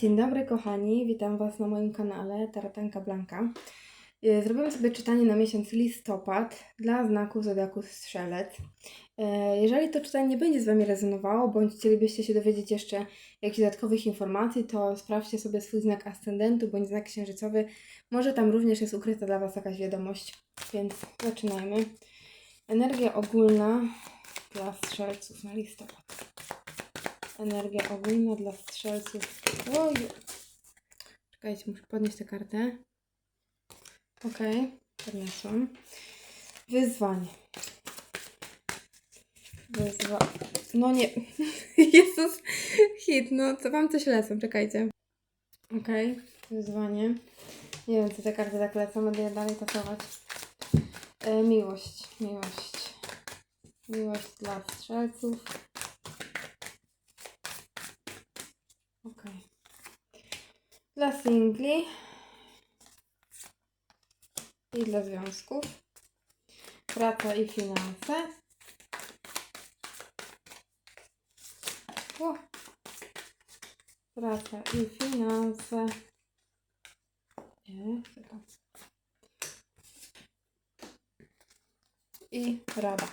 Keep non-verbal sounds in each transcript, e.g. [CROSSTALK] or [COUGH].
Dzień dobry kochani, witam Was na moim kanale Taratanka Blanka. E, Zrobimy sobie czytanie na miesiąc listopad dla znaku Zodiaku Strzelec. E, Jeżeli to czytanie nie będzie z Wami rezonowało, bądź chcielibyście się dowiedzieć jeszcze jakichś dodatkowych informacji, to sprawdźcie sobie swój znak ascendentu bądź znak księżycowy. Może tam również jest ukryta dla Was jakaś wiadomość, więc zaczynajmy. Energia ogólna dla strzelców na listopad. Energia ogólna dla strzelców. Oj. Czekajcie, muszę podnieść tę kartę. Okej, podniosłam. Wyzwanie. Wyzwa... No nie. [LAUGHS] Jezus. Hit, no to wam coś lecą, czekajcie. Okej, wyzwanie. Nie wiem, co te karty tak lecą, będę je dalej tasować. E, miłość, miłość. Miłość dla strzelców. Okej. Dla singli i dla związków. Praca i finanse. O. Praca i finanse. Nie. I rada.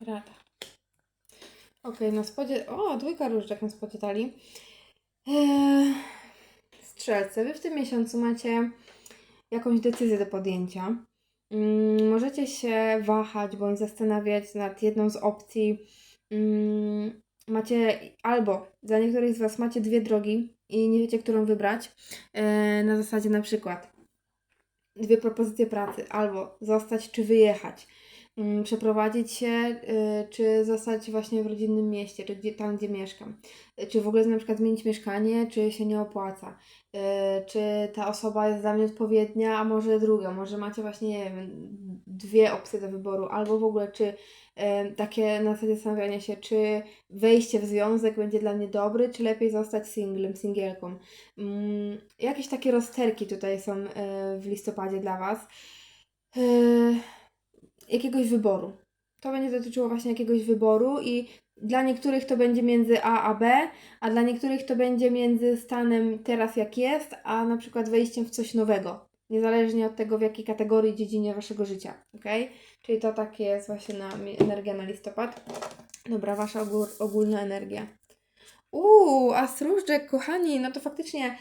Rada. Okej, na spodzie. O, dwójka różdżek na spodzie talii. Eee, strzelce, wy w tym miesiącu macie jakąś decyzję do podjęcia. Mm, możecie się wahać bądź zastanawiać nad jedną z opcji. Mm, macie albo dla niektórych z Was macie dwie drogi i nie wiecie, którą wybrać. Eee, na zasadzie na przykład dwie propozycje pracy, albo zostać czy wyjechać przeprowadzić się, y, czy zostać właśnie w rodzinnym mieście, czy gdzie, tam, gdzie mieszkam. Y, Czy w ogóle na przykład zmienić mieszkanie, czy się nie opłaca. Y, Czy ta osoba jest dla mnie odpowiednia, a może druga. Może macie właśnie, nie wiem, dwie opcje do wyboru, albo w ogóle czy takie na zasadzie zastanawiania się, czy wejście w związek będzie dla mnie dobry, czy lepiej zostać singlem, singielką. Mm, Jakieś takie rozterki tutaj są w listopadzie dla Was. Jakiegoś wyboru. To będzie dotyczyło właśnie jakiegoś wyboru i dla niektórych to będzie między A a B, a dla niektórych to będzie między stanem teraz jak jest, a na przykład wejściem w coś nowego. Niezależnie od tego, w jakiej kategorii, dziedzinie waszego życia. ok? Czyli to takie jest właśnie na energia na listopad. Dobra, wasza ogór, ogólna energia. Uuu, a stróżdżek, kochani, no to faktycznie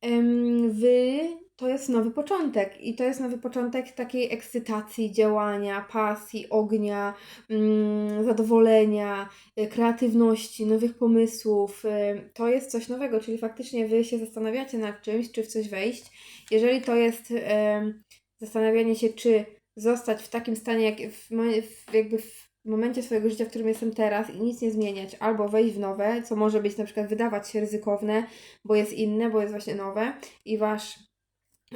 em, wy to jest nowy początek i to jest nowy początek takiej ekscytacji, działania, pasji, ognia, mm, zadowolenia, y, kreatywności, nowych pomysłów. y, To jest coś nowego, czyli faktycznie wy się zastanawiacie nad czymś, czy w coś wejść. Jeżeli to jest em, zastanawianie się, czy zostać w takim stanie, jak w, jakby w momencie swojego życia, w którym jestem teraz i nic nie zmieniać, albo wejść w nowe, co może być na przykład wydawać się ryzykowne, bo jest inne, bo jest właśnie nowe i wasz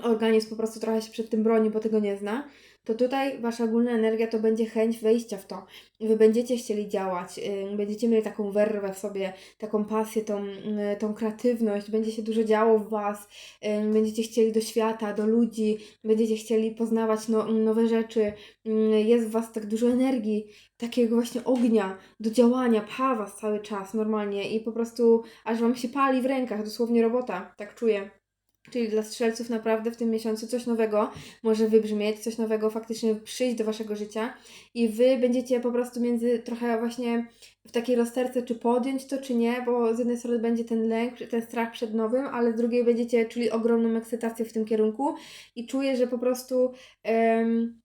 organizm po prostu trochę się przed tym broni, bo tego nie zna, to tutaj wasza ogólna energia to będzie chęć wejścia w to. Wy będziecie chcieli działać, yy, będziecie mieli taką werwę w sobie, taką pasję, tą, yy, tą kreatywność, będzie się dużo działo w was, yy, będziecie chcieli do świata, do ludzi, będziecie chcieli poznawać no, nowe rzeczy, yy, jest w was tak dużo energii, takiego właśnie ognia do działania, pcha was cały czas normalnie i po prostu aż wam się pali w rękach, dosłownie robota, tak czuję. Czyli dla strzelców naprawdę w tym miesiącu coś nowego może wybrzmieć, coś nowego faktycznie przyjść do waszego życia i wy będziecie po prostu między trochę właśnie w takiej rozterce, czy podjąć to, czy nie, bo z jednej strony będzie ten lęk, ten strach przed nowym, ale z drugiej będziecie czuli ogromną ekscytację w tym kierunku i czuję, że po prostu em,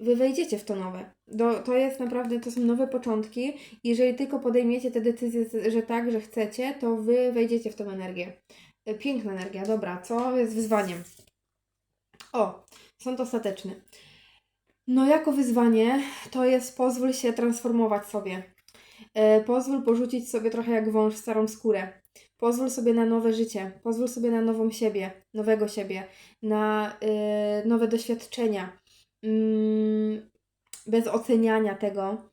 wy wejdziecie w to nowe. Do, to jest naprawdę, to są nowe początki. Jeżeli tylko podejmiecie te decyzje, że tak, że chcecie, to wy wejdziecie w tą energię. E, Piękna energia, dobra, co jest wyzwaniem? O, sąd ostateczny. No, jako wyzwanie to jest pozwól się transformować sobie. E, pozwól porzucić sobie trochę jak wąż starą skórę. Pozwól sobie na nowe życie, pozwól sobie na nową siebie, nowego siebie, na e, nowe doświadczenia. Mm, bez oceniania tego,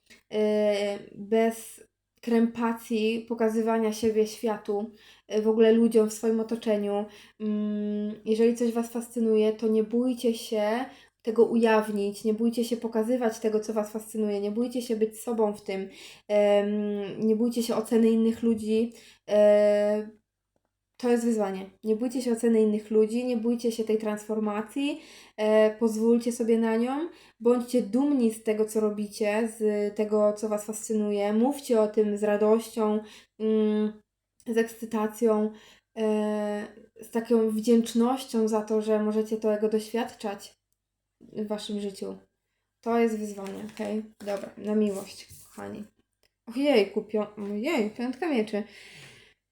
bez krępacji, pokazywania siebie światu, e, w ogóle ludziom w swoim otoczeniu. Mm, Jeżeli coś Was fascynuje, to nie bójcie się tego ujawnić, nie bójcie się pokazywać tego, co Was fascynuje, nie bójcie się być sobą w tym, nie bójcie się oceny innych ludzi. To jest wyzwanie. Nie bójcie się oceny innych ludzi, nie bójcie się tej transformacji, e, pozwólcie sobie na nią, bądźcie dumni z tego, co robicie, z tego, co Was fascynuje, mówcie o tym z radością, mm, z ekscytacją, e, z taką wdzięcznością za to, że możecie tego doświadczać w Waszym życiu. To jest wyzwanie, okej? Dobra, na miłość, kochani. Ojej, kupią... Ojej, piątka mieczy.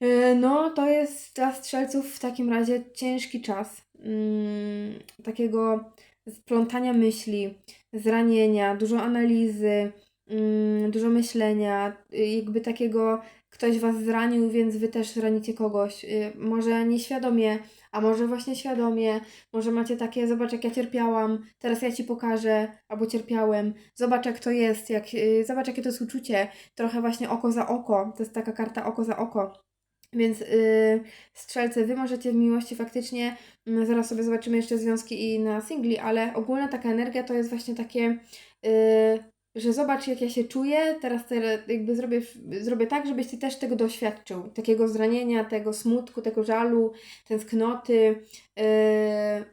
E, No, to jest dla strzelców w takim razie ciężki czas. Mm, takiego splątania myśli, zranienia, dużo analizy, mm, dużo myślenia, y, jakby takiego ktoś was zranił, więc wy też zranicie kogoś. Y, Może nieświadomie, a może właśnie świadomie, może macie takie, zobacz jak ja cierpiałam, teraz ja ci pokażę, albo cierpiałem, zobacz jak to jest, jak, y, zobacz jakie to jest uczucie, trochę właśnie oko za oko, to jest taka karta oko za oko. Więc yy, wy możecie w miłości faktycznie, mm, zaraz sobie zobaczymy jeszcze związki i na singli, ale ogólna taka energia to jest właśnie takie, yy, że zobacz jak ja się czuję, teraz te, jakby zrobię, zrobię tak, żebyś ty też tego doświadczył, takiego zranienia, tego smutku, tego żalu, tęsknoty. Yy,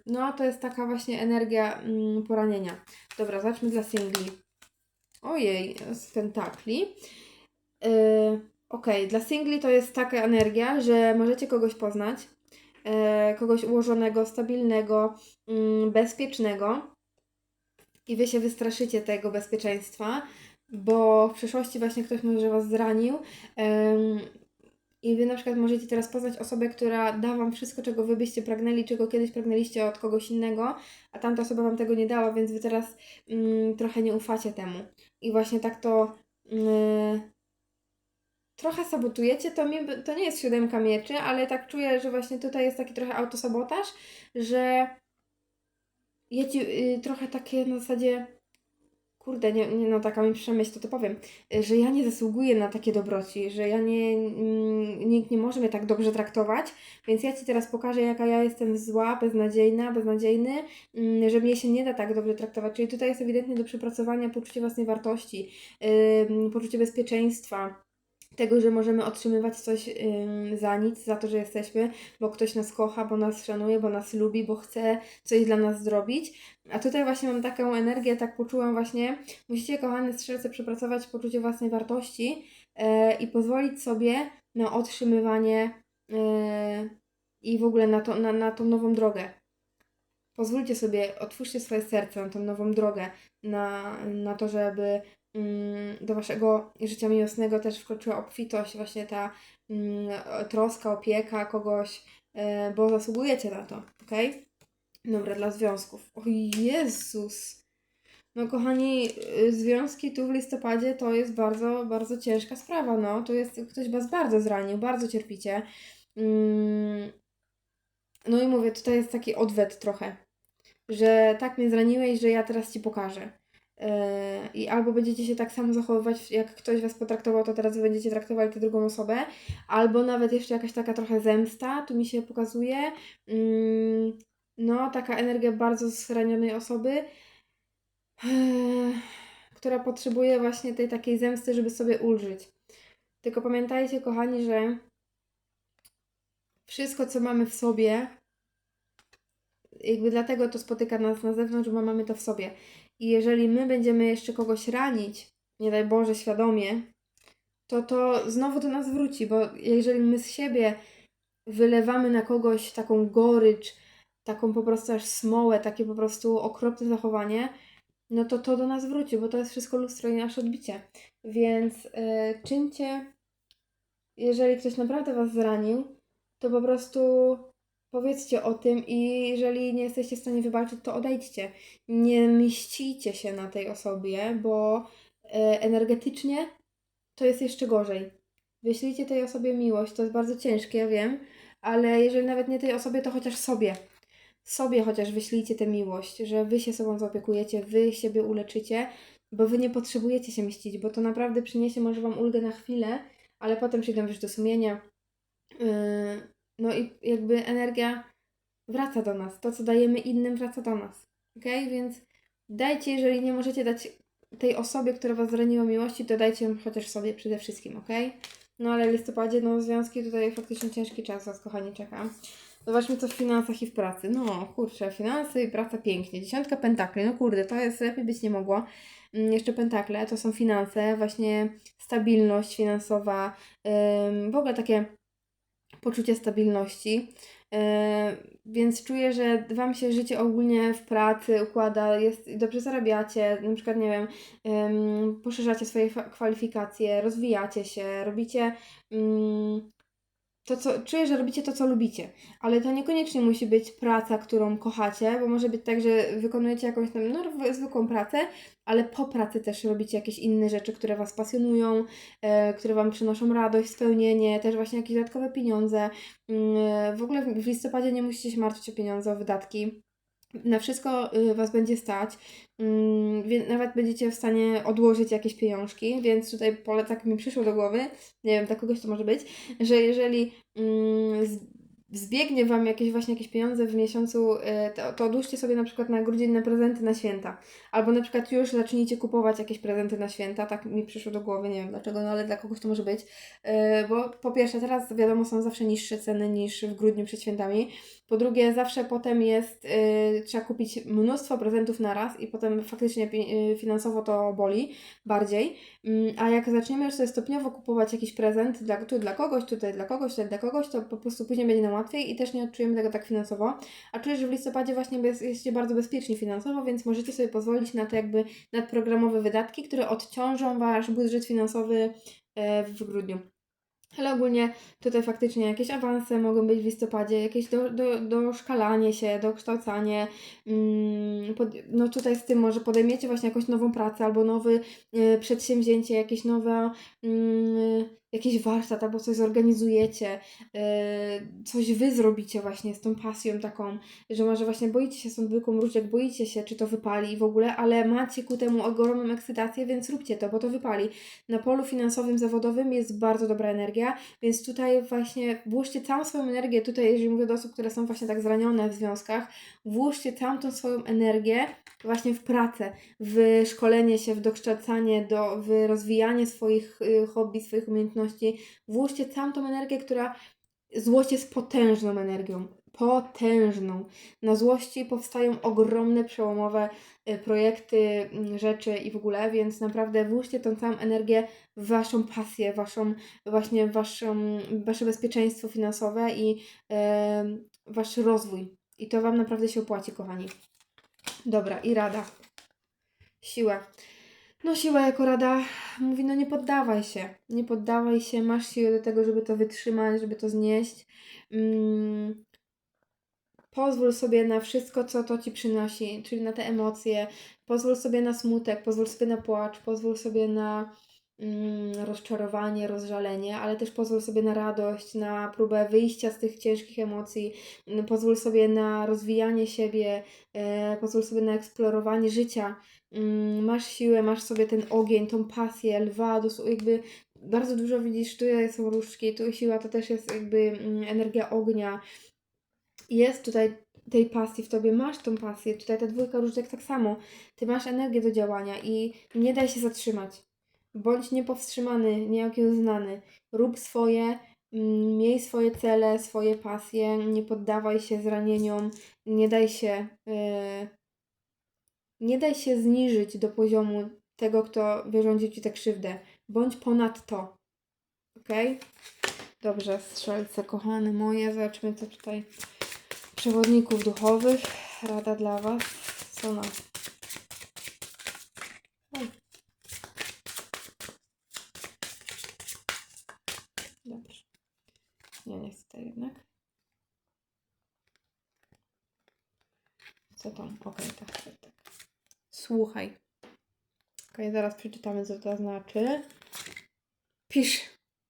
no to jest taka właśnie energia mm, poranienia. Dobra, zacznijmy dla singli. Ojej, z pentakli. Yy, Okej, dla singli to jest taka energia, że możecie kogoś poznać, e, kogoś ułożonego, stabilnego, mm, bezpiecznego i wy się wystraszycie tego bezpieczeństwa, bo w przeszłości właśnie ktoś może was zranił em, i wy na przykład możecie teraz poznać osobę, która da wam wszystko, czego wy byście pragnęli, czego kiedyś pragnęliście od kogoś innego, a tamta osoba wam tego nie dała, więc wy teraz mm, trochę nie ufacie temu. I właśnie tak to... mm, trochę sabotujecie, to, mi, to nie jest siódemka mieczy, ale tak czuję, że właśnie tutaj jest taki trochę autosabotaż, że ja ci y, trochę takie na zasadzie, kurde, nie, nie no taka mi przyszła myśl, to to powiem, y, że ja nie zasługuję na takie dobroci, że ja nie, mm, nikt nie może mnie tak dobrze traktować, więc ja Ci teraz pokażę, jaka ja jestem zła, beznadziejna, beznadziejny, mm, że mnie się nie da tak dobrze traktować, czyli tutaj jest ewidentnie do przepracowania poczucie własnej wartości, ym, poczucie bezpieczeństwa, tego, że możemy otrzymywać coś za nic, za to, że jesteśmy, bo ktoś nas kocha, bo nas szanuje, bo nas lubi, bo chce coś dla nas zrobić. A tutaj właśnie mam taką energię, tak poczułam właśnie, musicie, kochane strzelce, przepracować poczucie własnej wartości e, i pozwolić sobie na otrzymywanie e, i w ogóle na, to, na, na tą nową drogę. Pozwólcie sobie, otwórzcie swoje serce na tą nową drogę, na, na to, żeby do waszego życia miłosnego też wkroczyła obfitość, właśnie ta mm, troska, opieka kogoś, e, bo zasługujecie na to, ok? Dobra, dla związków. O Jezus! No kochani, y, związki tu w listopadzie to jest bardzo, bardzo ciężka sprawa, no. Tu jest, ktoś was bardzo zranił, bardzo cierpicie. Mm, no i mówię, tutaj jest taki odwet trochę, że tak mnie zraniłeś, że ja teraz ci pokażę. Yy, I albo będziecie się tak samo zachowywać, jak ktoś was potraktował, to teraz będziecie traktowali tę drugą osobę, albo nawet jeszcze jakaś taka trochę zemsta, tu mi się pokazuje. Mm, no, taka energia bardzo zranionej osoby, yy, która potrzebuje właśnie tej takiej zemsty, żeby sobie ulżyć. Tylko pamiętajcie, kochani, że wszystko, co mamy w sobie, jakby dlatego to spotyka nas na zewnątrz, bo mamy to w sobie. I jeżeli my będziemy jeszcze kogoś ranić, nie daj Boże, świadomie, to to znowu do nas wróci, bo jeżeli my z siebie wylewamy na kogoś taką gorycz, taką po prostu aż smołę, takie po prostu okropne zachowanie, no to to do nas wróci, bo to jest wszystko lustro i nasze odbicie. Więc yy, czyńcie, jeżeli ktoś naprawdę Was zranił, to po prostu powiedzcie o tym i jeżeli nie jesteście w stanie wybaczyć, to odejdźcie. Nie mścicie się na tej osobie, bo e, energetycznie to jest jeszcze gorzej. Wyślijcie tej osobie miłość, to jest bardzo ciężkie, ja wiem, ale jeżeli nawet nie tej osobie, to chociaż sobie. Sobie chociaż wyślijcie tę miłość, że wy się sobą zaopiekujecie, wy siebie uleczycie, bo wy nie potrzebujecie się mścić, bo to naprawdę przyniesie może wam ulgę na chwilę, ale potem przyjdą już do sumienia. Yy, no i jakby energia wraca do nas. To, co dajemy innym, wraca do nas. Ok? Więc Dajcie, jeżeli nie możecie dać tej osobie, która Was zraniła miłości, to dajcie ją chociaż sobie przede wszystkim, ok? No ale w listopadzie, no związki tutaj faktycznie ciężki czas Was, kochani, czeka. Zobaczmy co w finansach i w pracy. No kurczę, finanse i praca pięknie. Dziesiątka pentakli, no kurde, to jest lepiej być nie mogło. Mm, Jeszcze pentakle to są finanse, właśnie stabilność finansowa, w ogóle takie poczucie stabilności. Yy, więc czuję, że Wam się życie ogólnie w pracy układa, jest, dobrze zarabiacie, na przykład, nie wiem, poszerzacie swoje kwalifikacje, rozwijacie się, robicie ym, to, co, czuję, że robicie to, co lubicie, ale to niekoniecznie musi być praca, którą kochacie, bo może być tak, że wykonujecie jakąś tam no, zwykłą pracę, ale po pracy też robicie jakieś inne rzeczy, które Was pasjonują, e, które Wam przynoszą radość, spełnienie, też właśnie jakieś dodatkowe pieniądze. Mm, W ogóle w listopadzie nie musicie się martwić o pieniądze, o wydatki. Na wszystko y, Was będzie stać, mm, więc nawet będziecie w stanie odłożyć jakieś pieniążki, więc tutaj pole tak mi przyszło do głowy, nie wiem, dla kogoś to może być, że jeżeli mm, zbiegnie Wam jakieś właśnie jakieś pieniądze w miesiącu, y, to, to odłóżcie sobie na przykład na grudzień na prezenty na święta. Albo na przykład już zacznijcie kupować jakieś prezenty na święta, tak mi przyszło do głowy, nie wiem dlaczego, no ale dla kogoś to może być. Yy, bo po pierwsze, teraz wiadomo, są zawsze niższe ceny niż w grudniu przed świętami. Po drugie, zawsze potem jest, yy, trzeba kupić mnóstwo prezentów na raz i potem faktycznie yy, finansowo to boli bardziej. Yy, a jak zaczniemy już sobie stopniowo kupować jakiś prezent, dla, tu dla kogoś, tutaj dla kogoś, tutaj dla kogoś, to po prostu później będzie nam łatwiej i też nie odczujemy tego tak finansowo. A czuję, że w listopadzie właśnie bez, jesteście bardzo bezpieczni finansowo, więc możecie sobie pozwolić na te jakby nadprogramowe wydatki, które odciążą Wasz budżet finansowy e, w grudniu. Ale ogólnie tutaj faktycznie jakieś awanse mogą być w listopadzie, jakieś do, do, doszkalanie się, dokształcanie. Mm, no tutaj z tym może podejmiecie właśnie jakąś nową pracę albo nowe y, przedsięwzięcie, jakieś nowe, mm, jakiś warsztat albo coś zorganizujecie, y, coś wy zrobicie właśnie z tą pasją taką, że może właśnie boicie się dwójką różdżek, boicie się, czy to wypali w ogóle, ale macie ku temu ogromną ekscytację, więc róbcie to, bo to wypali. Na polu finansowym, zawodowym jest bardzo dobra energia, więc tutaj właśnie włóżcie całą swoją energię, tutaj jeżeli mówię do osób, które są właśnie tak zranione w związkach, włóżcie całą tą swoją energię właśnie w pracę, w szkolenie się, w dokształcanie, do, w rozwijanie swoich y, hobby, swoich umiejętności. Włóżcie całą tą energię, która złość jest potężną energią. Potężną. Na złości powstają ogromne, przełomowe y, projekty, mm, rzeczy i w ogóle, więc naprawdę włóżcie tą całą energię w waszą pasję, waszą, właśnie waszą, wasze bezpieczeństwo finansowe i em, wasz rozwój. I to wam naprawdę się opłaci, kochani. Dobra, i rada. Siła. No siła jako rada mówi, no nie poddawaj się. Nie poddawaj się, masz siłę do tego, żeby to wytrzymać, żeby to znieść. Mm, pozwól sobie na wszystko, co to ci przynosi, czyli na te emocje. Pozwól sobie na smutek, pozwól sobie na płacz, pozwól sobie na rozczarowanie, rozżalenie, ale też pozwól sobie na radość, na próbę wyjścia z tych ciężkich emocji. Mm, Pozwól sobie na rozwijanie siebie, e, pozwól sobie na eksplorowanie życia. Mm, masz siłę, masz sobie ten ogień, tą pasję, lwa, jakby bardzo dużo widzisz, tu są różdżki, tu siła to też jest jakby mm, energia ognia. Jest tutaj tej pasji w tobie, masz tą pasję, tutaj ta dwójka różdżek tak samo. Ty masz energię do działania i nie daj się zatrzymać. Bądź niepowstrzymany, nieokiełznany. Rób swoje, mm, miej swoje cele, swoje pasje, nie poddawaj się zranieniom, nie daj się, yy, nie daj się zniżyć do poziomu tego, kto wyrządził ci tę krzywdę. Bądź ponad to. Ok? Dobrze, strzelce kochane moje, zobaczmy co tutaj przewodników duchowych. Rada dla Was. Co na? O. Dobrze. Nie, nie chcę jednak. Co tam? Okej, tak, tak, tak. Słuchaj. Okej, zaraz przeczytamy, co to znaczy. Pisz.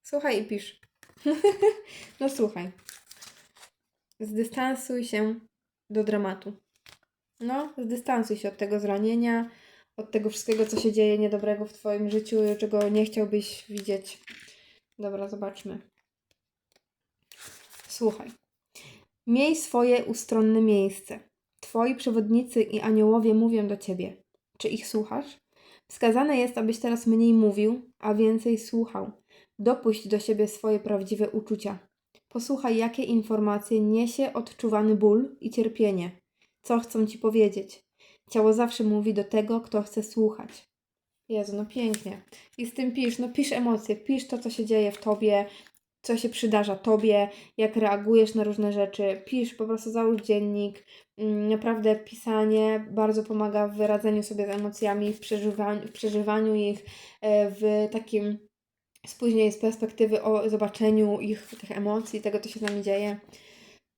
Słuchaj i pisz. [LAUGHS] no słuchaj. Zdystansuj się do dramatu. No, zdystansuj się od tego zranienia, od tego wszystkiego, co się dzieje niedobrego w Twoim życiu, czego nie chciałbyś widzieć. Dobra, zobaczmy. Słuchaj. Miej swoje ustronne miejsce. Twoi przewodnicy i aniołowie mówią do Ciebie. Czy ich słuchasz? Wskazane jest, abyś teraz mniej mówił, a więcej słuchał. Dopuść do siebie swoje prawdziwe uczucia. Posłuchaj, jakie informacje niesie odczuwany ból i cierpienie. Co chcą ci powiedzieć. Ciało zawsze mówi do tego, kto chce słuchać. Jezu, no pięknie. I z tym pisz, no pisz emocje, pisz to, co się dzieje w tobie, co się przydarza tobie, jak reagujesz na różne rzeczy. Pisz, po prostu załóż dziennik. Mm, Naprawdę pisanie bardzo pomaga w radzeniu sobie z emocjami, w przeżywaniu, w przeżywaniu ich, e, w takim z później z perspektywy o zobaczeniu ich tych emocji, tego, co się z nami dzieje.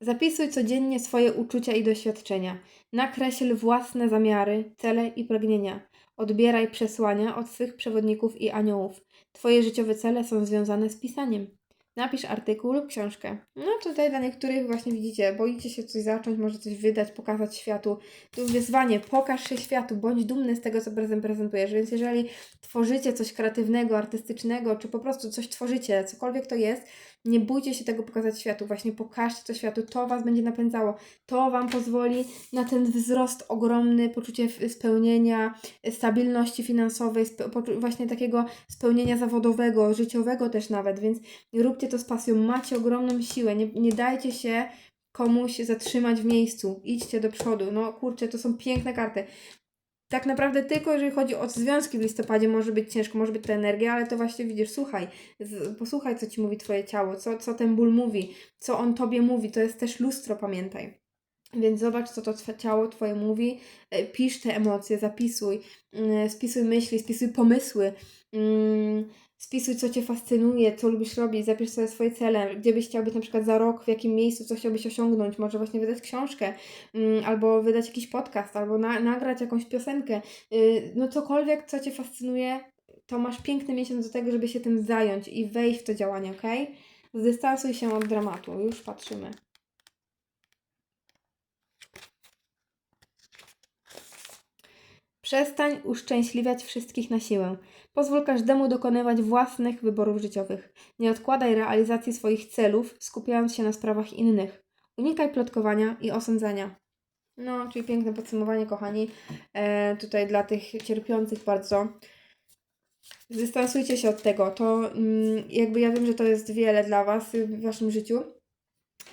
Zapisuj codziennie swoje uczucia i doświadczenia. Nakreśl własne zamiary, cele i pragnienia. Odbieraj przesłania od swych przewodników i aniołów. Twoje życiowe cele są związane z pisaniem. Napisz artykuł lub książkę. No tutaj dla niektórych właśnie widzicie, boicie się coś zacząć, może coś wydać, pokazać światu. Tu wyzwanie, pokaż się światu, bądź dumny z tego, co prezent prezentujesz. Więc jeżeli tworzycie coś kreatywnego, artystycznego, czy po prostu coś tworzycie, cokolwiek to jest, nie bójcie się tego pokazać światu. Właśnie pokażcie to światu, to Was będzie napędzało. To Wam pozwoli na ten wzrost ogromny, poczucie spełnienia, stabilności finansowej, właśnie takiego spełnienia zawodowego, życiowego też nawet, więc róbcie to z pasją, macie ogromną siłę, nie, nie dajcie się komuś zatrzymać w miejscu, idźcie do przodu, no kurczę, to są piękne karty. Tak naprawdę tylko jeżeli chodzi o związki w listopadzie może być ciężko, może być ta energia, ale to właśnie widzisz, słuchaj, posłuchaj co Ci mówi Twoje ciało, co, co ten ból mówi, co on Tobie mówi, to jest też lustro, pamiętaj. Więc zobacz, co to ciało Twoje mówi, e, pisz te emocje, zapisuj, mm, spisuj myśli, spisuj pomysły, mm, spisuj, co Cię fascynuje, co lubisz robić, zapisz sobie swoje cele, gdzie byś chciał być na przykład za rok, w jakim miejscu, co chciałbyś osiągnąć, może właśnie wydać książkę, mm, albo wydać jakiś podcast, albo na, nagrać jakąś piosenkę, y, no cokolwiek, co Cię fascynuje, to masz piękny miesiąc do tego, żeby się tym zająć i wejść w to działanie, ok? Zdystansuj się od dramatu, już patrzymy. Przestań uszczęśliwiać wszystkich na siłę. Pozwól każdemu dokonywać własnych wyborów życiowych. Nie odkładaj realizacji swoich celów, skupiając się na sprawach innych. Unikaj plotkowania i osądzania. No, czyli piękne podsumowanie, kochani. E, tutaj dla tych cierpiących bardzo. Zdystansujcie się od tego. To mm, jakby ja wiem, że to jest wiele dla Was w Waszym życiu,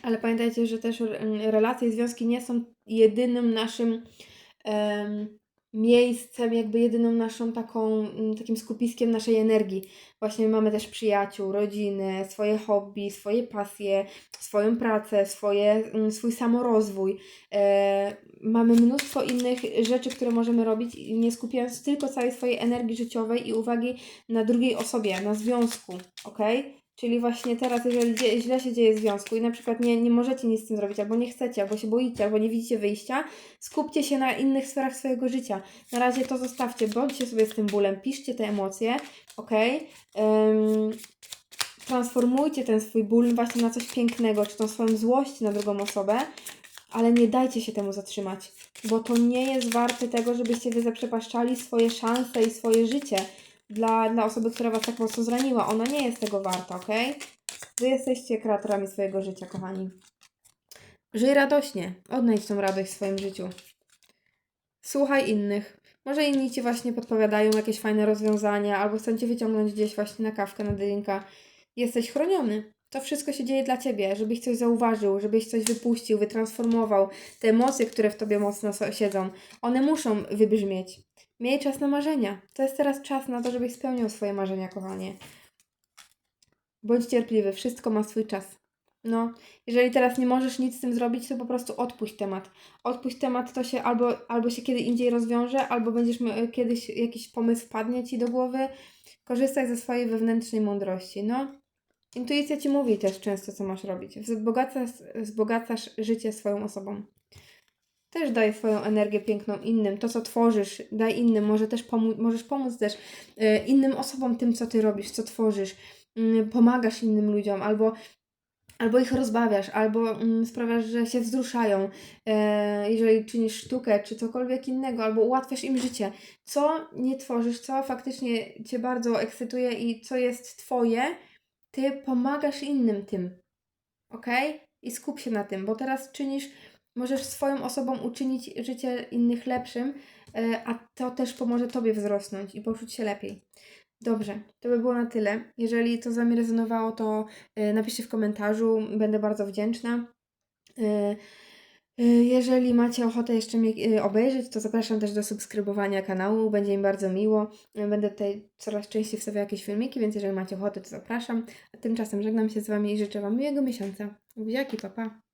ale pamiętajcie, że też mm, relacje i związki nie są jedynym naszym em, miejscem, jakby jedyną naszą taką, mm, takim skupiskiem naszej energii. Właśnie mamy też przyjaciół, rodziny, swoje hobby, swoje pasje, swoją pracę, swoje, mm, swój samorozwój. E, mamy mnóstwo innych rzeczy, które możemy robić, nie skupiając tylko całej swojej energii życiowej i uwagi na drugiej osobie, na związku, ok? Czyli właśnie teraz, jeżeli dzie- źle się dzieje w związku i na przykład nie, nie możecie nic z tym zrobić, albo nie chcecie, albo się boicie, albo nie widzicie wyjścia, skupcie się na innych sferach swojego życia. Na razie to zostawcie, bądźcie sobie z tym bólem, piszcie te emocje, ok? Ym, transformujcie ten swój ból właśnie na coś pięknego, czy tą swoją złość na drugą osobę, ale nie dajcie się temu zatrzymać, bo to nie jest warte tego, żebyście wy zaprzepaszczali swoje szanse i swoje życie dla, dla osoby, która was tak mocno zraniła. Ona nie jest tego warta, ok? Wy jesteście kreatorami swojego życia, kochani. Żyj radośnie, odnajdź tą radość w swoim życiu. Słuchaj innych. Może inni ci właśnie podpowiadają jakieś fajne rozwiązania, albo chcą cię wyciągnąć gdzieś właśnie na kawkę, na drinka. Jesteś chroniony. To wszystko się dzieje dla ciebie, żebyś coś zauważył, żebyś coś wypuścił, wytransformował. Te emocje, które w tobie mocno siedzą, one muszą wybrzmieć. Miej czas na marzenia. To jest teraz czas na to, żebyś spełniał swoje marzenia, kochanie. Bądź cierpliwy, wszystko ma swój czas. No, jeżeli teraz nie możesz nic z tym zrobić, to po prostu odpuść temat. Odpuść temat, to się albo, albo się kiedy indziej rozwiąże, albo będziesz mia- kiedyś jakiś pomysł wpadnie ci do głowy. Korzystaj ze swojej wewnętrznej mądrości. No, intuicja ci mówi też często, co masz robić. Wzbogacasz, wzbogacasz życie swoją osobą. Też daj swoją energię piękną innym. To, co tworzysz, daj innym. Może też pomóc, możesz pomóc też e, innym osobom tym, co ty robisz, co tworzysz. Mm, Pomagasz innym ludziom, albo albo ich rozbawiasz, albo mm, sprawiasz, że się wzruszają, e, jeżeli czynisz sztukę, czy cokolwiek innego, albo ułatwiasz im życie. Co nie tworzysz, co faktycznie Cię bardzo ekscytuje i co jest Twoje, Ty pomagasz innym tym, ok? I skup się na tym, bo teraz czynisz, możesz swoją osobą uczynić życie innych lepszym, e, a to też pomoże Tobie wzrosnąć i poczuć się lepiej. Dobrze, to by było na tyle. Jeżeli to z Wami rezonowało, to e, napiszcie w komentarzu, będę bardzo wdzięczna. E, Jeżeli macie ochotę jeszcze mnie obejrzeć, to zapraszam też do subskrybowania kanału, będzie mi bardzo miło. Będę tutaj coraz częściej wstawiała jakieś filmiki, więc jeżeli macie ochotę, to zapraszam. A tymczasem żegnam się z Wami i życzę Wam miłego miesiąca. Buziaki, pa pa!